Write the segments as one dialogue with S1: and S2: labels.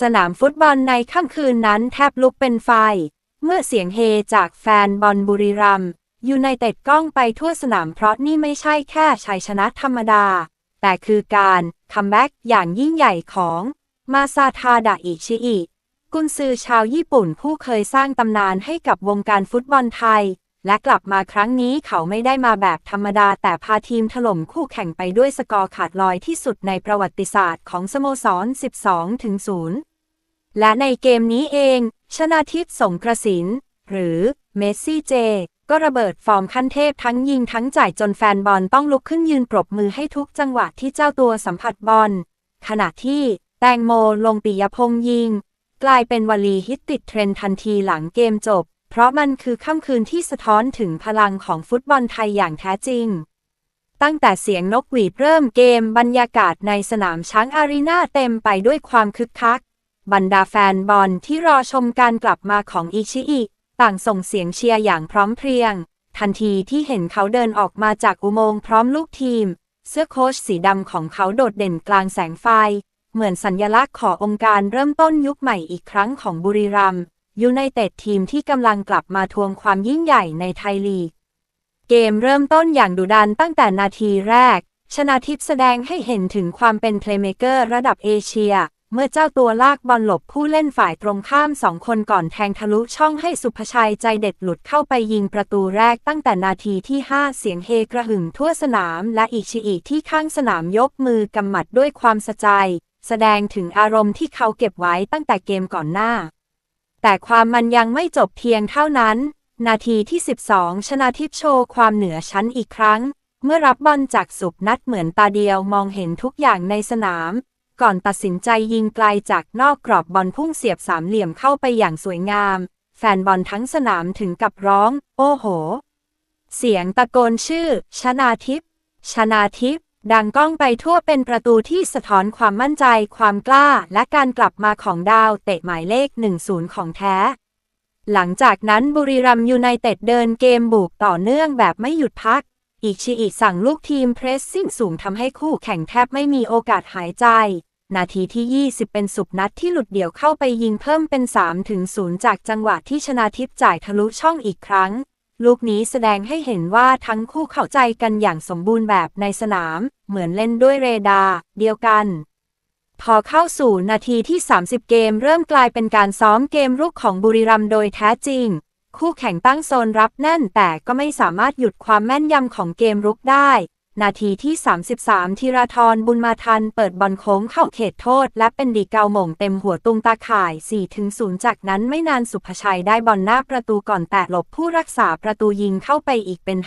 S1: สนามฟุตบอลในค่ำคืนนั้นแทบลุกเป็นไฟ เมื่อเสียงเฮจากแฟนบอลบุรีรัมย์ยูไนเต็ดก้องไปทั่วสนามเพราะนี่ไม่ใช่แค่ชัยชนะธรรมดา แต่คือการคัมแบ็กอย่างยิ่งใหญ่ของมาซาทาดะอิชิอิกุนซือชาวญี่ปุ่นผู้เคยสร้างตำนานให้กับวงการฟุตบอลไทย และกลับมาครั้งนี้เขาไม่ได้มาแบบธรรมดา แต่พาทีมถล่มคู่แข่งไปด้วยสกอร์ขาดลอยที่สุดในประวัติศาสตร์ของสโมสร 12-0และในเกมนี้เอง ชนาทิพย์สงกระสิน หรือเมสซี่เจ ก็ระเบิดฟอร์มขั้นเทพทั้งยิงทั้งจ่ายจนแฟนบอลต้องลุกขึ้นยืนปรบมือให้ทุกจังหวะที่เจ้าตัวสัมผัสบอล ขณะที่แตงโมลงปิยพงษ์ยิง กลายเป็นวลีฮิตติดเทรนด์ทันทีหลังเกมจบ เพราะมันคือค่ำคืนที่สะท้อนถึงพลังของฟุตบอลไทยอย่างแท้จริง ตั้งแต่เสียงนกหวีดเริ่มเกมบรรยากาศในสนามช้างอารีนาเต็มไปด้วยความคึกคัก บรรดาแฟนบอลที่รอชมการกลับมาของอิชิอิต่างส่งเสียงเชียร์อย่างพร้อมเพรียง ทันทีที่เห็นเขาเดินออกมาจากอุโมงค์พร้อมลูกทีม เสื้อโค้ชสีดำของเขาโดดเด่นกลางแสงไฟ เหมือนสัญญลักษณ์ขององค์การเริ่มต้นยุคใหม่อีกครั้งของบุรีรัมย์ ยูไนเต็ดทีมที่กำลังกลับมาทวงความยิ่งใหญ่ในไทยลีก เกมเริ่มต้นอย่างดุดันตั้งแต่นาทีแรก ชนาทิพย์แสดงให้เห็นถึงความเป็นเพลย์เมเกอร์ระดับเอเชีย เมื่อเจ้าตัวลากบอลหลบผู้เล่นฝ่ายตรงข้ามสองคนก่อนแทงทะลุช่องให้สุภชัยใจเด็ดหลุดเข้าไปยิงประตูแรกตั้งแต่นาทีที่ 5 เสียงเฮกระหึ่มทั่วสนาม และอิชิอิที่ข้างสนามยกมือกำหมัดด้วยความสะใจ แสดงถึงอารมณ์ที่เขาเก็บไว้ตั้งแต่เกมก่อนหน้า แต่ความมันยังไม่จบเพียงเท่านั้น นาทีที่ 12 ชนาทิพย์โชว์ความเหนือชั้นอีกครั้ง เมื่อรับบอลจากสุบนัดเหมือนตาเดียวมองเห็นทุกอย่างในสนาม ก่อนตัดสินใจยิงไกลจากนอกกรอบบอลพุ่งเสียบสามเหลี่ยมเข้าไปอย่างสวยงาม แฟนบอลทั้งสนามถึงกับร้อง โอ้โห เสียงตะโกนชื่อ ชนาทิพย์ชนาทิพย์ ดังก้องไปทั่วเป็นประตูที่สะท้อนความมั่นใจ ความกล้า และการกลับมาของดาวเตะหมายเลข 10 ของแท้ หลังจากนั้นบุรีรัมยูไนเต็ดเดินเกมบุกต่อเนื่องแบบไม่หยุดพัก อีกชีอีสั่งลูกทีมเพรสซิ่งสูงทำให้คู่แข่งแทบไม่มีโอกาสหายใจ นาทีที่ 20 เป็นสุบนัดที่หลุดเดี่ยวเข้าไปยิงเพิ่มเป็น3ถึง0จากจังหวะที่ชนาทิพย์จ่ายทะลุช่องอีกครั้ง ลูกนี้แสดงให้เห็นว่าทั้งคู่เข้าใจกันอย่างสมบูรณ์แบบในสนาม เหมือนเล่นด้วยเรดาร์เดียวกัน พอเข้าสู่นาทีที่ 30 เกมเริ่มกลายเป็นการซ้อมเกมรุกของบุรีรัมย์โดยแท้จริง คู่แข่งตั้งโซนรับแน่นแต่ก็ไม่สามารถหยุดความแม่นยำของเกมรุกได้ นาทีที่ 33 ธีราธรบุญมาทัน เปิดบอลโค้งเข้าเขตโทษ และเป็นดีเกาหม่งเต็มหัวตุงตาข่าย 4-0 จากนั้นไม่นานสุภชัยได้บอลหน้าประตูก่อนแตะหลบผู้รักษาประตูยิงเข้าไปอีกเป็น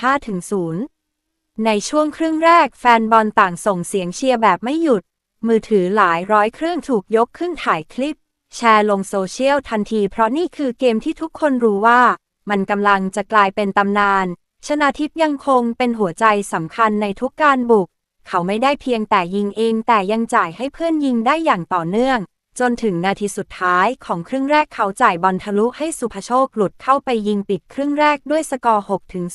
S1: 5-0 ในช่วงครึ่งแรกแฟนบอลต่างส่งเสียงเชียร์แบบไม่หยุด มือถือหลายร้อยเครื่องถูกยกขึ้นถ่ายคลิป แชร์ลงโซเชียลทันทีเพราะนี่คือเกมที่ทุกคนรู้ว่า มันกำลังจะกลายเป็นตำนาน ชนาทิพย์ยังคงเป็นหัวใจสำคัญในทุกการบุก เขาไม่ได้เพียงแต่ยิงเองแต่ยังจ่ายให้เพื่อนยิงได้อย่างต่อเนื่อง จนถึงนาทีสุดท้ายของครึ่งแรกเขาจ่ายบอลทะลุให้สุภโชคหลุดเข้าไปยิงปิดครึ่งแรกด้วยสกอร์6ถึง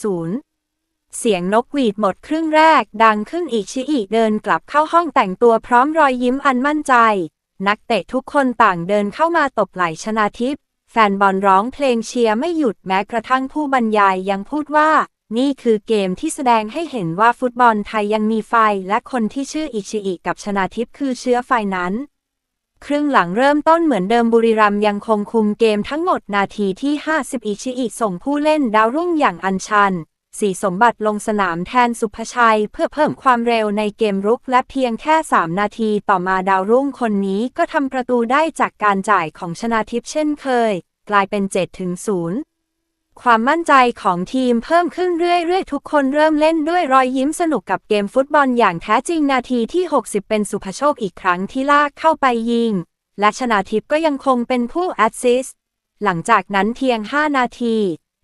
S1: 0เสียงนกหวีดหมดครึ่งแรก ดังขึ้นอีกชิอิเดินกลับเข้าห้องแต่งตัวพร้อมรอยยิ้มอันมั่นใจ นักเตะทุกคนต่างเดินเข้ามาตบไหล่ชนาทิพย์ แฟนบอลร้องเพลงเชียร์ไม่หยุดแม้กระทั่งผู้บรรยายยังพูดว่า นี่คือเกมที่แสดงให้เห็นว่าฟุตบอลไทยยังมีไฟ และคนที่ชื่ออิชิอิกับชนาทิพย์คือเชื้อไฟนั้น ครึ่งหลังเริ่มต้นเหมือนเดิมบุรีรัมย์ยังคงคุมเกมทั้งหมดนาทีที่ 50 อิชิอิส่งผู้เล่นดาวรุ่งอย่างอัญชัน สีสมบัติลงสนามแทนสุภชัย เพื่อเพิ่มความเร็วในเกมรุกและเพียงแค่ 3 นาทีต่อมาดาวรุ่งคนนี้ก็ทำประตูได้จากการจ่ายของชนาทิพย์เช่นเคย กลายเป็น 7 ถึง 0 ความมั่นใจของทีมเพิ่มขึ้นเรื่อยๆ ทุกคนเริ่มเล่นด้วยรอยยิ้มสนุกกับเกมฟุตบอลอย่างแท้จริงนาทีที่ 60 เป็นสุภโชคอีกครั้งที่ลากเข้าไปยิง และชนาทิพย์ก็ยังคงเป็นผู้แอสซิสต์หลังจากนั้นเพียง 5 นาที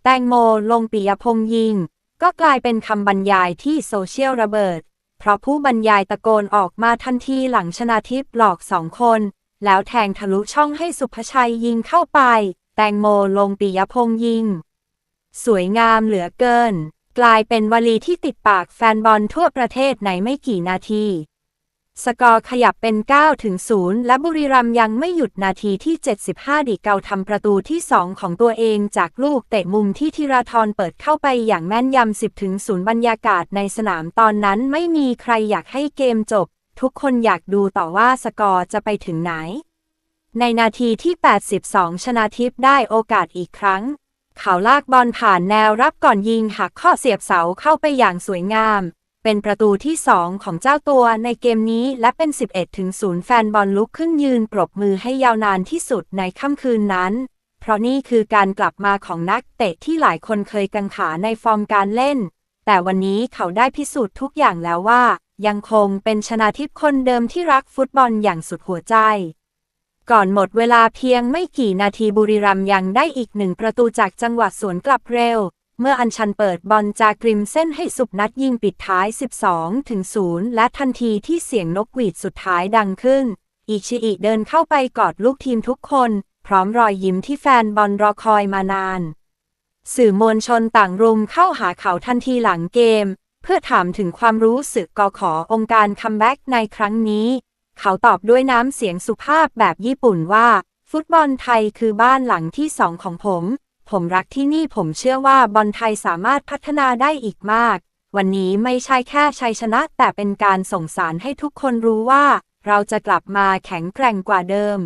S1: แตงโมลงปิยพงษ์ยิง ก็กลายเป็นคำบรรยายที่โซเชียลระเบิด เพราะผู้บรรยายตะโกนออกมาทันทีหลังชนาทิพย์หลอกสองคน แล้วแทงทะลุช่องให้สุภชัยยิงเข้าไป แตงโมลงปิยพงษ์ยิง สวยงามเหลือเกิน กลายเป็นวลีที่ติดปากแฟนบอลทั่วประเทศในไม่กี่นาที สกอร์ขยับเป็น 9 ถึง 0 และบุรีรัมย์ยังไม่หยุดนาทีที่ 75ดิเกาทำประตูที่ 2 ของตัวเองจากลูกเตะมุมที่ธีราธรเปิดเข้าไปอย่างแม่นยำ 10 ถึง 0 บรรยากาศในสนามตอนนั้นไม่มีใครอยากให้เกมจบ ทุกคนอยากดูต่อว่าสกอร์จะไปถึงไหน ในนาทีที่ 82 ชนาทิพย์ได้โอกาสอีกครั้ง เขาลากบอลผ่านแนวรับก่อนยิงหักข้อเสียบเสาเข้าไปอย่างสวยงาม เป็นประตูที่ 2 ของเจ้าตัวในเกมนี้และเป็น 11-0 แฟนบอลลุกขึ้นยืนปรบมือให้ยาวนานที่สุดในค่ำคืนนั้น เพราะนี่คือการกลับมาของนักเตะที่หลายคนเคยกังขาในฟอร์มการเล่น แต่วันนี้เขาได้พิสูจน์ทุกอย่างแล้วว่า ยังคงเป็นชนาทิพย์คนเดิมที่รักฟุตบอลอย่างสุดหัวใจก่อนหมดเวลาเพียงไม่กี่นาทีบุรีรัมย์ยังได้อีกหนึ่งประตูจากจังหวะสวนกลับเร็ว เมื่ออัญชันเปิดบอลจากริมเส้นให้สุบนัดยิงปิดท้าย 12 ถึง 0 และทันทีที่เสียงนกหวีดสุดท้ายดังขึ้น อิชิอิเดินเข้าไปกอดลูกทีมทุกคน พร้อมรอยยิ้มที่แฟนบอลรอคอยมานาน สื่อมวลชนต่างรุมเข้าหาเขาทันทีหลังเกม เพื่อถามถึงความรู้สึกกอขอองค์การคัมแบ็กในครั้งนี้ เขาตอบด้วยน้ำเสียงสุภาพแบบญี่ปุ่นว่า ฟุตบอลไทยคือบ้านหลังที่สองของผม ผมรักที่นี่ผมเชื่อว่าบอลไทยสามารถพัฒนาได้อีกมาก วันนี้ไม่ใช่แค่ชัยชนะ แต่เป็นการส่งสารให้ทุกคนรู้ว่า เราจะกลับมาแข็งแกร่งกว่าเดิม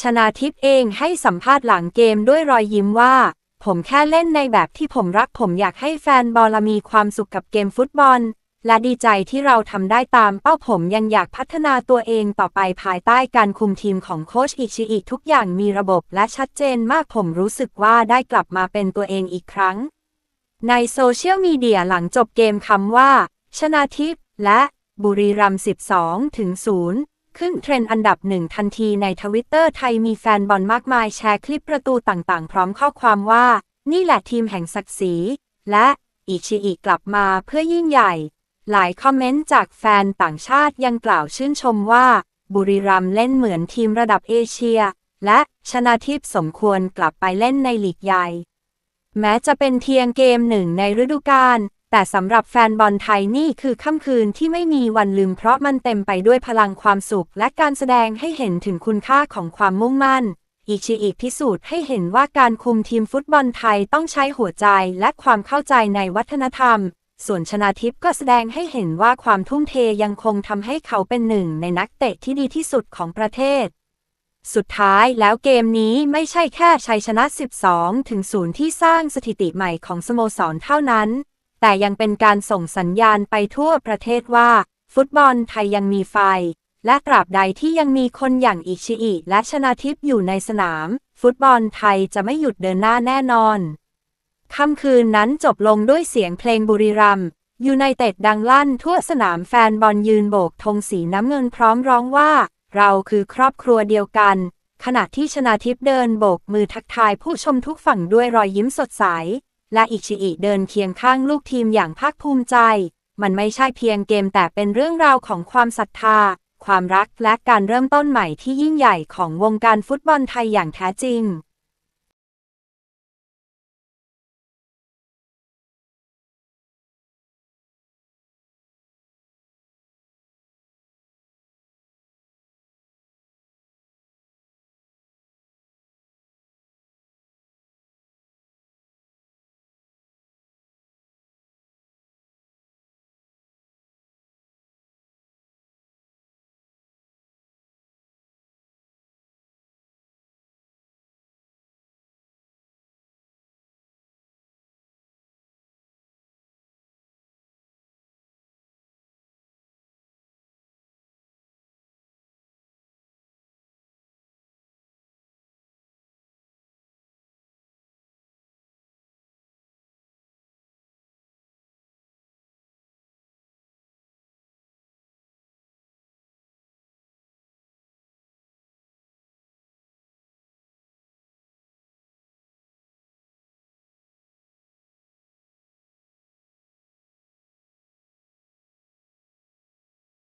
S1: ชนาทิพย์เองให้สัมภาษณ์หลังเกมด้วยรอยยิ้มว่า ผมแค่เล่นในแบบที่ผมรักผมอยากให้แฟนบอลมีความสุขกับเกมฟุตบอล และดีใจที่เราทำได้ตามเป้าผมยังอยากพัฒนาตัวเองต่อไปภายใต้การคุมทีมของโค้ชอิชิอิทุกอย่างมีระบบและชัดเจนมากผมรู้สึกว่าได้กลับมาเป็นตัวเองอีกครั้ง ในโซเชียลมีเดียหลังจบเกมคำว่า ชนาทิพและบุรีรัมย์12 ถึง 0 ขึ้นเทรนด์อันดับหนึ่งทันทีในทวิตเตอร์ไทยมีแฟนบอลมากมายแชร์คลิปประตูต่างๆ พร้อมข้อความว่า นี่แหละทีมแห่งศักดิ์ศรี และอิชิอิกลับมาเพื่อยิ่งใหญ่ หลายคอมเมนต์จากแฟนต่างชาติยังกล่าวชื่นชมว่า บุรีรัมย์เล่นเหมือนทีมระดับเอเชีย และชนาทิพสมควรกลับไปเล่นในลีกใหญ่ แม้จะเป็นเพียงเกมหนึ่งในฤดูกาลแต่สำหรับแฟนบอลไทยนี่คือค่ำคืนที่ไม่มีวันลืมเพราะมันเต็มไปด้วยพลังความสุข และการแสดงให้เห็นถึงคุณค่าของความมุ่งมั่นอิชิอิพิสูจน์ให้เห็นว่าการคุมทีมฟุตบอลไทยต้องใช้หัวใจและความเข้าใจในวัฒนธรรม ส่วนชนาทิพย์ก็แสดงให้เห็นว่าความทุ่มเทยังคงทำให้เขาเป็นหนึ่งในนักเตะที่ดีที่สุดของประเทศ สุดท้ายแล้วเกมนี้ไม่ใช่แค่ชัยชนะ 12 ถึง0ที่สร้างสถิติใหม่ของสโมสรเท่านั้น แต่ยังเป็นการส่งสัญญาณไปทั่วประเทศว่า ฟุตบอลไทยยังมีไฟ และตราบใดที่ยังมีคนอย่างอิชิอิและชนาทิพย์อยู่ในสนาม ฟุตบอลไทยจะไม่หยุดเดินหน้าแน่นอน ค่ำคืนนั้นจบลงด้วยเสียงเพลงบุรีรัมย์ยูไนเต็ดดังลั่นทั่วสนามแฟนบอลยืนโบกธงสีน้ำเงินพร้อมร้องว่า เราคือครอบครัวเดียวกัน ขณะที่ชนาทิพย์เดินโบกมือทักทายผู้ชมทุกฝั่งด้วยรอยยิ้มสดใส และอิชิอิเดินเคียงข้างลูกทีมอย่างภาคภูมิใจ มันไม่ใช่เพียงเกมแต่เป็นเรื่องราวของความศรัทธา ความรักและการเริ่มต้นใหม่ที่ยิ่งใหญ่ของวงการฟุตบอลไทยอย่างแท้จริง